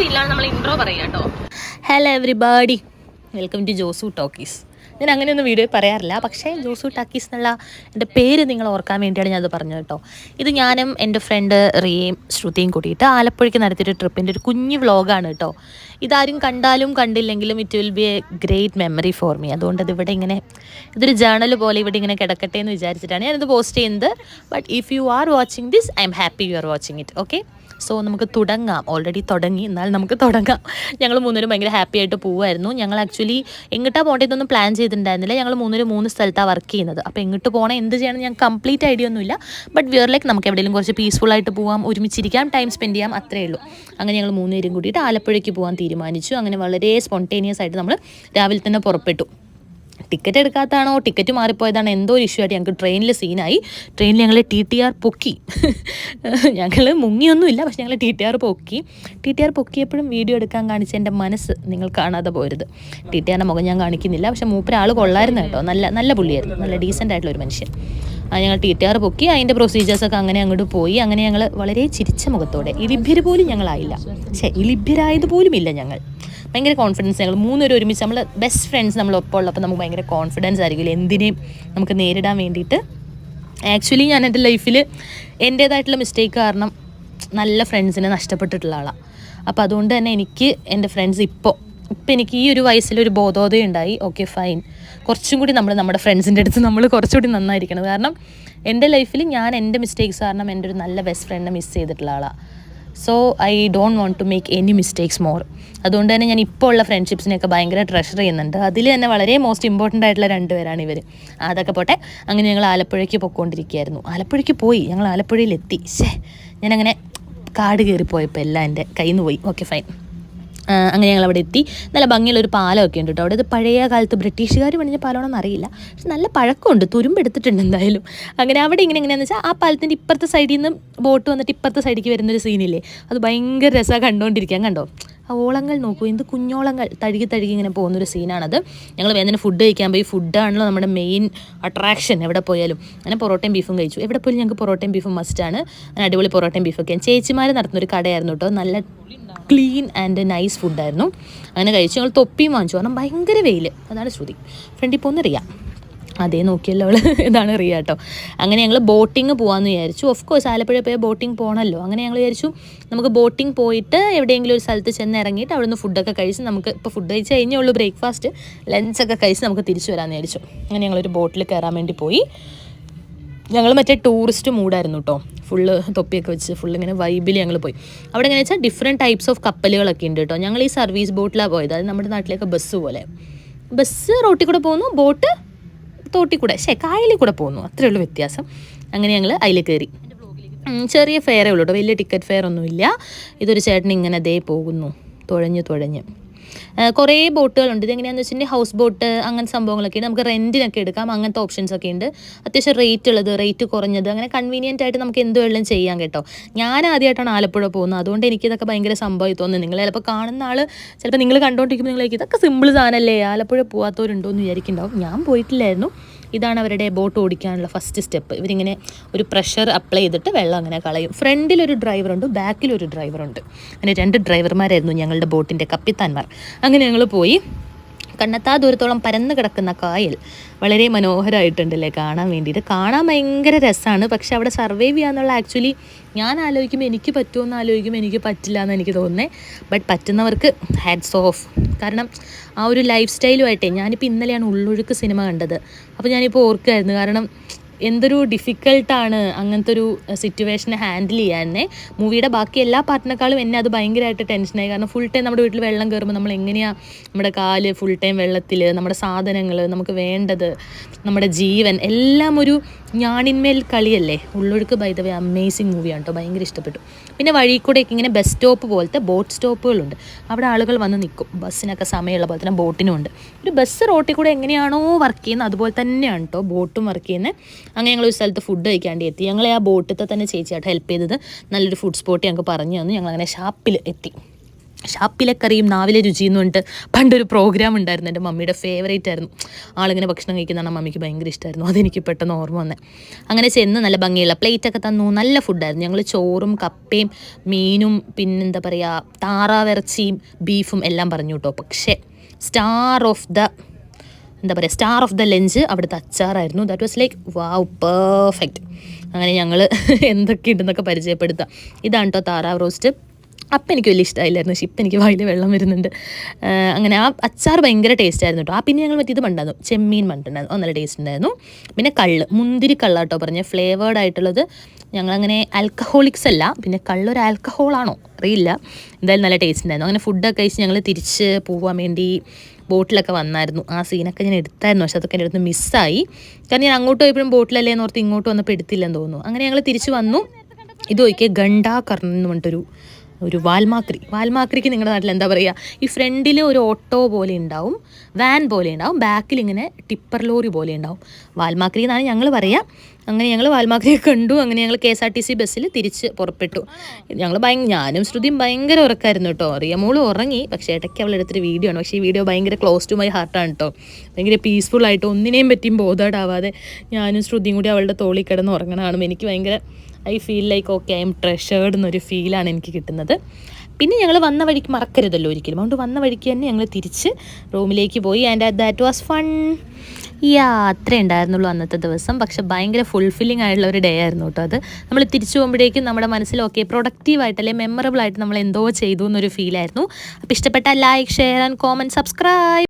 നമ്മൾ intro hello everybody welcome to Josu talkies ഞാൻ അങ്ങനെയൊന്നും വീഡിയോ പറയാറില്ല പക്ഷേ ജോസു ടാക്കീസ് എന്നുള്ള എന്റെ പേര് നിങ്ങൾ ഓർക്കാൻ വേണ്ടിയാണ് ഞാനത് പറഞ്ഞത് കേട്ടോ. ഇത് ഞാനും എന്റെ ഫ്രണ്ട് റിയയും ശ്രുതിയും കൂടിയിട്ട് ആലപ്പുഴയ്ക്ക് നടത്തിയൊരു ട്രിപ്പിന്റെ ഒരു കുഞ്ഞു വ്ളോഗാണ് കേട്ടോ. ഇതാരും കണ്ടാലും കണ്ടില്ലെങ്കിലും it will be a great memory for me അതുകൊണ്ട് ഇതിവിടെ ഇങ്ങനെ ഇതൊരു ജേണൽ പോലെ ഇവിടെ ഇങ്ങനെ കിടക്കട്ടെ എന്ന് വിചാരിച്ചിട്ടാണ് ഞാനിത് പോസ്റ്റ് ചെയ്യുന്നത്. But if you are watching this I'm happy you are watching it okay so നമുക്ക് തുടങ്ങാം. ഓൾറെഡി തുടങ്ങി. എന്നാൽ നമുക്ക് തുടങ്ങാം. ഞങ്ങൾ മൂന്നുപേരും ഭയങ്കര ഹാപ്പി ആയിട്ട് പോവായിരുന്നു ഞങ്ങൾ ആക്ച്വലി എങ്ങോട്ടാ പോകേണ്ടതൊന്നും പ്ലാൻ ചെയ്തിട്ടുണ്ടായിരുന്നില്ല. ഞങ്ങൾ മൂന്നുപേരും മൂന്ന് സ്ഥലത്താണ് വർക്ക് ചെയ്യുന്നത്. അപ്പോൾ എങ്ങോട്ട് പോകണം എന്ത് ചെയ്യണം ഞാൻ കംപ്ലീറ്റ് ഐഡിയ ഒന്നുമില്ല. ബട്ട് വിയർ ലൈക്ക് നമുക്ക് എവിടെയെങ്കിലും കുറച്ച് പീസ്ഫുൾ ആയിട്ട് പോവാം ഒരുമിച്ചിരിക്കാം ടൈം സ്പെൻഡ് ചെയ്യാം അത്രേ ഉള്ളൂ. അങ്ങനെ ഞങ്ങൾ മൂന്നുപേരും കൂടിയിട്ട് ആലപ്പുഴയ്ക്ക് പോകാൻ തീരുമാനിച്ചു. അങ്ങനെ വളരെ സ്പോണ്ടേനിയസ് ആയിട്ട് നമ്മൾ രാവിലെ തന്നെ പുറപ്പെട്ടു. ടിക്കറ്റ് എടുക്കാത്തതാണോ? ടിക്കറ്റ് മാറിപ്പോയതാണോ? എന്തോ ഒരു ഇഷ്യൂ ആയിട്ട് ഞങ്ങൾക്ക് ട്രെയിനിൽ സീനായി ട്രെയിനിൽ ഞങ്ങൾ ടി ടി ആർ പൊക്കി. ഞങ്ങൾ മുങ്ങിയൊന്നുമില്ല പക്ഷെ ഞങ്ങൾ ടി ടി ആർ പൊക്കി. ടി ടി ആർ പൊക്കിയപ്പോഴും വീഡിയോ എടുക്കാൻ കാണിച്ച എന്റെ മനസ്സ് നിങ്ങൾ കാണാതെ പോരുത്. ടി ടി ആറിന്റെ മുഖം ഞാൻ കാണിക്കുന്നില്ല പക്ഷെ മൂപ്പരാൾ കൊള്ളായിരുന്നു കേട്ടോ. നല്ല നല്ല പുള്ളിയായിരുന്നു. നല്ല ഡീസന്റ് ആയിട്ടുള്ള ഒരു മനുഷ്യൻ. ഞങ്ങൾ ടി ടി ആർ പൊക്കി. അതിന്റെ പ്രൊസീജിയേഴ്സൊക്കെ അങ്ങനെ അങ്ങോട്ട് പോയി. അങ്ങനെ ഞങ്ങൾ വളരെ ചിരിച്ച മുഖത്തോടെ. ഇലിഭ്യർ പോലും ഞങ്ങളായില്ല. പക്ഷേ ഇലിഭ്യരായത് പോലും ഇല്ല ഞങ്ങൾ. ഭയങ്കര കോൺഫിഡൻസ് ഞങ്ങൾ മൂന്നുപേരും ഒരുമിച്ച് നമ്മൾ ബെസ്റ്റ് ഫ്രണ്ട്സ് നമ്മൾ ഒപ്പം ഉള്ളപ്പോൾ നമുക്ക് ഭയങ്കര കോൺഫിഡൻസ് ആയിരിക്കില്ല എന്തിനേയും നമുക്ക് നേരിടാൻ വേണ്ടിയിട്ട്. ആക്ച്വലി ഞാൻ എന്റെ ലൈഫിൽ എന്റേതായിട്ടുള്ള മിസ്റ്റേക്ക് കാരണം നല്ല ഫ്രണ്ട്സിനെ നഷ്ടപ്പെട്ടിട്ടുള്ള ആളാണ് അപ്പോൾ അതുകൊണ്ട് തന്നെ എനിക്ക് എന്റെ ഫ്രണ്ട്സ് ഇപ്പോൾ ഇപ്പം എനിക്ക് ഈ ഒരു വയസ്സിലൊരു ബോധോദയം ഉണ്ടായി. ഓക്കെ ഫൈൻ കുറച്ചും കൂടി നമ്മൾ നമ്മുടെ ഫ്രണ്ട്സിന്റെ അടുത്ത് നമ്മൾ കുറച്ചുകൂടി നന്നായിരിക്കണം. കാരണം എന്റെ ലൈഫിൽ ഞാൻ എന്റെ മിസ്റ്റേക്സ് കാരണം എന്റെ ഒരു നല്ല ബെസ്റ്റ് ഫ്രണ്ടിനെ മിസ് ചെയ്തിട്ടുള്ള ആളാണ് so I don't want to make any mistakes more അതുകൊണ്ട് തന്നെ ഞാൻ ഇപ്പോൾ ഉള്ള ഫ്രണ്ട്ഷിപ്സിനെയൊക്കെ ഭയങ്കര ട്രഷർ ചെയ്യുന്നുണ്ട്. അതിൽ തന്നെ വളരെ മോസ്റ്റ് ഇമ്പോർട്ടന്റ് ആയിട്ടുള്ള രണ്ടുപേരാണ് ഇവർ അതൊക്കെ പോട്ടെ. അങ്ങനെ ഞങ്ങൾ ആലപ്പുഴയ്ക്ക് പൊയ്ക്കൊണ്ടിരിക്കുകയായിരുന്നു. ആലപ്പുഴയ്ക്ക് പോയി. ഞങ്ങൾ ആലപ്പുഴയിലെത്തി. ശേ ഞാനങ്ങനെ കാട് കയറിപ്പോയപ്പോൾ എല്ലാം എന്റെ കയ്യിൽ നിന്ന് പോയി. ഓക്കെ ഫൈൻ അങ്ങനെ ഞങ്ങൾ അവിടെ എത്തി. നല്ല ഭംഗിയുള്ള ഒരു പാലമൊക്കെ ഉണ്ട് കേട്ടോ. അവിടെ ഇത് പഴയ കാലത്ത് ബ്രിട്ടീഷുകാർ പണിഞ്ഞ പാലമാണെന്ന് അറിയില്ല. പക്ഷെ നല്ല പഴക്കമുണ്ട്. തുരുമ്പെടുത്തിട്ടുണ്ട് എന്തായാലും. അങ്ങനെ അവിടെ ഇങ്ങനെ എങ്ങനെയാണെന്ന് വെച്ചാൽ ആ പാലത്തിന്റെ ഇപ്പുറത്തെ സൈഡിൽ നിന്ന് ബോട്ട് വന്നിട്ട് ഇപ്പുറത്തെ സൈഡിലേക്ക് വരുന്നൊരു സീനില്ലേ അത് ഭയങ്കര രസമാണ് കണ്ടുകൊണ്ടിരിക്കാൻ കണ്ടോ? ഓളങ്ങൾ നോക്കൂ എന്ത് കുഞ്ഞോളങ്ങൾ തഴുകി തഴുകി ഇങ്ങനെ പോകുന്നൊരു സീനാണത്. ഞങ്ങൾ വേദന ഫുഡ് കഴിക്കാൻ പോയി. ഫുഡാണല്ലോ നമ്മുടെ മെയിൻ അട്രാക്ഷൻ എവിടെ പോയാലും. അങ്ങനെ പൊറോട്ടയും ബീഫും കഴിച്ചു. എവിടെ പോലും ഞങ്ങൾക്ക് പൊറോട്ടയും ബീഫും മസ്റ്റാണ് അടിപൊളി പൊറോട്ടയും ബീഫൊക്കെ ചേച്ചിമാർ നടത്തുന്നൊരു കടയായിരുന്നു കേട്ടോ. നല്ല ക്ലീൻ ആൻഡ് നൈസ് ഫുഡായിരുന്നു അങ്ങനെ കഴിച്ചു. ഞങ്ങൾ തൊപ്പിയും വാങ്ങിച്ചു. കാരണം ഭയങ്കര വെയിൽ അതാണ് ശ്രുതി. ഫ്രണ്ടിൽ പോകുന്ന റിയ അതേ നോക്കിയല്ലോ അവൾ ഇതാണ് റിയ കേട്ടോ അങ്ങനെ ഞങ്ങൾ ബോട്ടിങ് പോകാമെന്ന് വിചാരിച്ചു. ഓഫ് കോഴ്സ് ആലപ്പുഴ പോയാൽ ബോട്ടിങ് പോകണമല്ലോ അങ്ങനെ ഞങ്ങൾ വിചാരിച്ചു നമുക്ക് ബോട്ടിങ് പോയിട്ട് എവിടെയെങ്കിലും ഒരു സ്ഥലത്ത് ചെന്ന് ഇറങ്ങിയിട്ട് അവിടെ നിന്ന് ഫുഡൊക്കെ കഴിച്ച് നമുക്ക് ഇപ്പോൾ ഫുഡ് കഴിച്ച് കഴിഞ്ഞേ ഉള്ളൂ ബ്രേക്ക്ഫാസ്റ്റ്. ലഞ്ചൊക്കെ കഴിച്ച് നമുക്ക് തിരിച്ചു വരാമെന്ന് വിചാരിച്ചു. അങ്ങനെ ഞങ്ങളൊരു ബോട്ടിൽ കയറാൻ വേണ്ടി പോയി. ഞങ്ങൾ മറ്റേ ടൂറിസ്റ്റ് മൂഡായിരുന്നു കേട്ടോ ഫുള്ള് തൊപ്പിയൊക്കെ വെച്ച് ഫുള്ള് ഇങ്ങനെ വൈബിൽ ഞങ്ങൾ പോയി. അവിടെ എങ്ങനെ വെച്ചാൽ ഡിഫറെന്റ് ടൈപ്സ് ഓഫ് കപ്പലുകളൊക്കെ ഉണ്ട് കേട്ടോ ഞങ്ങൾ ഈ സർവീസ് ബോട്ടിലാണ് പോയത്. അത് നമ്മുടെ നാട്ടിലേക്ക് ബസ് പോലെ. ബസ് റോട്ടിൽ കൂടെ പോകുന്നു ബോട്ട് തോട്ടിൽ കൂടെ ശേ കായലിൽ കൂടെ പോകുന്നു. അത്രേ ഉള്ളൂ വ്യത്യാസം. അങ്ങനെ ഞങ്ങൾ അതിൽ കയറി ചെറിയ ഫെയറേ ഉള്ളൂ കേട്ടോ വലിയ ടിക്കറ്റ് ഫെയർ ഒന്നുമില്ല. ഇതൊരു ചേട്ടൻ ഇങ്ങനെ ദേ പോകുന്നു. തുഴഞ്ഞ് തുഴഞ്ഞ്. കുറേ ബോട്ടുകളുണ്ട്. ഇതെങ്ങനെയാണെന്ന് വെച്ചിട്ടുണ്ടെങ്കിൽ ഹൗസ് ബോട്ട് അങ്ങനത്തെ സംഭവങ്ങളൊക്കെ ഉണ്ട്. നമുക്ക് റെന്റിനൊക്കെ എടുക്കാം. അങ്ങനത്തെ ഓപ്ഷൻസ് ഒക്കെ ഉണ്ട്. അത്യാവശ്യം റേറ്റ് ഉള്ളത് റേറ്റ് കുറഞ്ഞത് അങ്ങനെ കൺവീനിയന്റ് ആയിട്ട് നമുക്ക് എന്ത് വേണമെങ്കിലും ചെയ്യാം കേട്ടോ. ഞാൻ ആദ്യമായിട്ടാണ് ആലപ്പുഴ പോകുന്നത്. അതുകൊണ്ട് എനിക്കിതൊക്കെ ഭയങ്കര സംഭവമായി തോന്നുന്നു. നിങ്ങൾ ചിലപ്പോൾ കാണുന്ന ആൾ ചിലപ്പോൾ നിങ്ങൾ കണ്ടുകൊണ്ടിരിക്കുമ്പോൾ നിങ്ങളേക്ക് ഇതൊക്കെ സിമ്പിൾ സാധനമല്ലേ ആലപ്പുഴ പോകാത്തവരുണ്ടോ എന്ന് വിചാരിക്കുന്നുണ്ടാവും. ഞാൻ പോയിട്ടില്ലായിരുന്നു. ഇതാണ് അവരുടെ ബോട്ട് ഓടിക്കാനുള്ള ഫസ്റ്റ് സ്റ്റെപ്പ് ഇവരിങ്ങനെ ഒരു പ്രഷർ അപ്ലൈ ചെയ്തിട്ട് വെള്ളം അങ്ങനെ കളയും. ഫ്രണ്ടിലൊരു ഡ്രൈവറുണ്ട് ബാക്കിലൊരു ഡ്രൈവറുണ്ട് അങ്ങനെ രണ്ട് ഡ്രൈവർമാരായിരുന്നു ഞങ്ങളുടെ ബോട്ടിന്റെ കപ്പിത്താന്മാർ. അങ്ങനെ ഞങ്ങൾ പോയി. കണ്ണെത്താ ദൂരത്തോളം പരന്ന് കിടക്കുന്ന കായൽ വളരെ മനോഹരമായിട്ടുണ്ടല്ലേ കാണാൻ വേണ്ടിയിട്ട്. കാണാൻ ഭയങ്കര രസമാണ് പക്ഷെ അവിടെ സർവൈവ് ചെയ്യാന്നുള്ള ആക്ച്വലി ഞാൻ ആലോചിക്കുമ്പോൾ എനിക്ക് പറ്റുമോ എന്ന് ആലോചിക്കുമ്പോൾ എനിക്ക് പറ്റില്ല എന്ന് എനിക്ക് തോന്നുന്നത് ബട്ട് പറ്റുന്നവർക്ക് ഹാറ്റ്സ് ഓഫ് കാരണം ആ ഒരു ലൈഫ് സ്റ്റൈലുമായിട്ടേ ഞാനിപ്പോൾ ഇന്നലെയാണ് ഉള്ളൊഴുക്ക് സിനിമ കണ്ടത്. അപ്പോൾ ഞാനിപ്പോൾ ഓർക്കുമായിരുന്നു കാരണം എന്തൊരു ഡിഫിക്കൽട്ടാണ് അങ്ങനത്തെ ഒരു സിറ്റുവേഷനെ ഹാൻഡിൽ ചെയ്യാൻ മൂവിയുടെ ബാക്കി എല്ലാ പാർട്ടിനേക്കാളും എന്നെ അത് ഭയങ്കരമായിട്ട് ടെൻഷനായി കാരണം ഫുൾ ടൈം നമ്മുടെ വീട്ടിൽ വെള്ളം കയറുമ്പോൾ നമ്മൾ എങ്ങനെയാണ് നമ്മുടെ കാൽ ഫുൾ ടൈം വെള്ളത്തിൽ നമ്മുടെ സാധനങ്ങൾ നമുക്ക് വേണ്ടത് നമ്മുടെ ജീവൻ എല്ലാം ഒരു ഞാണിന്മേൽ കളിയല്ലേ? Ullozhukku by the way amazing മൂവിയാണ് കേട്ടോ ഭയങ്കര ഇഷ്ടപ്പെട്ടു. പിന്നെ വഴി കൂടെയൊക്കെ ഇങ്ങനെ ബസ് സ്റ്റോപ്പ് പോലത്തെ ബോട്ട് സ്റ്റോപ്പുകളുണ്ട് അവിടെ ആളുകൾ വന്ന് നിൽക്കും. ബസ്സിനൊക്കെ സമയമുള്ള പോലെ തന്നെ ബോട്ടിനും ഉണ്ട്. ഒരു ബസ് റോട്ടിൽ കൂടെ എങ്ങനെയാണോ വർക്ക് ചെയ്യുന്നത് അതുപോലെ തന്നെയാണ് കേട്ടോ ബോട്ടും വർക്ക് ചെയ്യുന്നത് അങ്ങനെ ഞങ്ങൾ ഒരു സ്ഥലത്ത് ഫുഡ് കഴിക്കാണ്ടി എത്തി. ഞങ്ങളെ ആ ബോട്ടിൽ തന്നെ ചേച്ചിയായിട്ട് ഹെൽപ്പ് ചെയ്തത്. നല്ലൊരു ഫുഡ് സ്പോട്ട് ഞങ്ങൾക്ക് പറഞ്ഞു തന്നു. ഞങ്ങൾ അങ്ങനെ ഷാപ്പിൽ എത്തി. ഷാപ്പിലെ കറിയും നാവിലെ രുചി എന്ന് പറഞ്ഞിട്ട് പണ്ടൊരു പ്രോഗ്രാം ഉണ്ടായിരുന്നു. എന്റെ മമ്മിയുടെ ഫേവറേറ്റ് ആയിരുന്നു. ആളിങ്ങനെ ഭക്ഷണം കഴിക്കുന്നതാണ് മമ്മിക്ക് ഭയങ്കര ഇഷ്ടമായിരുന്നു അതെനിക്ക് പെട്ടെന്ന് ഓർമ്മ വന്നേ. അങ്ങനെ ചെന്ന് നല്ല ഭംഗിയുള്ള പ്ലേറ്റൊക്കെ തന്നു. നല്ല ഫുഡായിരുന്നു ഞങ്ങൾ ചോറും കപ്പയും മീനും പിന്നെന്താ പറയുക താറാവിറച്ചിയും ബീഫും എല്ലാം പറഞ്ഞു കേട്ടോ. പക്ഷേ സ്റ്റാർ ഓഫ് ദ എന്താ പറയുക സ്റ്റാർ ഓഫ് ദ ലഞ്ച് അവിടുത്തെ അച്ചാറായിരുന്നു. That was like wow perfect അങ്ങനെ ഞങ്ങൾ എന്തൊക്കെ ഉണ്ടെന്നൊക്കെ പരിചയപ്പെടുത്താം. ഇതാണ് കേട്ടോ താറാവ് റോസ്റ്റ് അപ്പം എനിക്ക് വലിയ ഇഷ്ടമായില്ലായിരുന്നു പക്ഷേ ഇപ്പം എനിക്ക് വായിൽ വെള്ളം വരുന്നുണ്ട്. അങ്ങനെ ആ അച്ചാർ ഭയങ്കര ടേസ്റ്റ് ആയിരുന്നു കേട്ടോ ആ പിന്നെ ഞങ്ങൾ മറ്റേത് മണ്ടായിരുന്നു ചെമ്മീൻ മണ്ടുണ്ടായിരുന്നു നല്ല ടേസ്റ്റ് ഉണ്ടായിരുന്നു. പിന്നെ കള്ള് മുന്തിരി കള്ള കേട്ടോ പറഞ്ഞ ഫ്ലേവേർഡ് ആയിട്ടുള്ളത് ഞങ്ങളങ്ങനെ ആൽക്കഹോളിക്സ് അല്ല. പിന്നെ കള്ളൊരു ആൽക്കഹോളാണോ അറിയില്ല. എന്തായാലും നല്ല ടേസ്റ്റ് ഉണ്ടായിരുന്നു. അങ്ങനെ ഫുഡൊക്കെ കഴിച്ച് ഞങ്ങൾ തിരിച്ച് പോകാൻ വേണ്ടി ബോട്ടിലൊക്കെ വന്നായിരുന്നു. ആ സീനൊക്കെ ഞാൻ എടുത്തായിരുന്നു. പക്ഷെ അതൊക്കെ എന്റെ അടുത്ത് മിസ്സായി കാരണം ഞാൻ അങ്ങോട്ട് പോയപ്പോഴും ബോട്ടിലല്ലേ എന്ന് ഓർത്ത് ഇങ്ങോട്ട് വന്നപ്പോൾ എടുത്തില്ലെന്ന് തോന്നുന്നു. അങ്ങനെ ഞങ്ങൾ തിരിച്ച് വന്നു. ഇത് നോക്കിയ ഗണ്ടാ എന്ന് പറഞ്ഞിട്ടൊരു ഒരു വാൽമാക്രി. വാൽമാക്രിക്ക് നിങ്ങളുടെ നാട്ടിൽ എന്താ പറയുക? ഈ ഫ്രണ്ടിൽ ഒരു ഓട്ടോ പോലെ ഉണ്ടാവും വാൻ പോലെ ഉണ്ടാവും ബാക്കിൽ ഇങ്ങനെ ടിപ്പർ ലോറി പോലെ ഉണ്ടാവും. വാൽമാക്രി എന്നാണ് ഞങ്ങൾ പറയുക അങ്ങനെ ഞങ്ങൾ വാൽമാക്രിയെ കണ്ടു. അങ്ങനെ ഞങ്ങൾ K S R T C ബസ്സിൽ തിരിച്ച് പുറപ്പെട്ടു. ഞങ്ങൾ ഭയങ്കര ഞാനും ശ്രുതിയും ഭയങ്കര ഉറക്കായിരുന്നു കേട്ടോ. റിയമോൾ ഉറങ്ങി. പക്ഷേ ഇടയ്ക്ക് അവൾ എടുത്തൊരു വീഡിയോ ആണ്. പക്ഷേ ഈ വീഡിയോ ഭയങ്കര ക്ലോസ് ടു മൈ ഹാർട്ടാണ് കേട്ടോ. ഭയങ്കര പീസ്ഫുൾ ആയിട്ട് ഒന്നിനെയും പറ്റിയും ബോധേഡാവാതെ ഞാനും ശ്രുതിയും കൂടി അവളുടെ തോളിൽ കിടന്ന് ഉറങ്ങണമാണ് എനിക്ക് ഭയങ്കര I feel like okay I'm treasured എന്നൊരു ഫീലാണ് എനിക്ക് കിട്ടുന്നത്. പിന്നെ ഞങ്ങൾ വന്ന വഴിക്ക് മറക്കരുതല്ലോ ഒരിക്കലും. അതുകൊണ്ട് വന്ന വഴിക്ക് തന്നെ ഞങ്ങൾ തിരിച്ച് റൂമിലേക്ക് പോയി. And that was fun yeah അത്രേ ഉണ്ടായിരുന്നുള്ളൂ അന്നത്തെ ദിവസം. പക്ഷെ ഭയങ്കര ഫുൾഫില്ലിംഗ് ആയിട്ടുള്ള ഒരു ഡേ ആയിരുന്നു കേട്ടോ അത്. നമ്മൾ തിരിച്ചു പോകുമ്പോഴേക്കും നമ്മുടെ മനസ്സിൽ ഓക്കെ പ്രൊഡക്റ്റീവായിട്ട് അല്ലെങ്കിൽ മെമ്മറബിൾ ആയിട്ട് നമ്മൾ എന്തോ ചെയ്തു എന്നൊരു ഫീലായിരുന്നു അപ്പോൾ ഇഷ്ടപ്പെട്ട like share and comment subscribe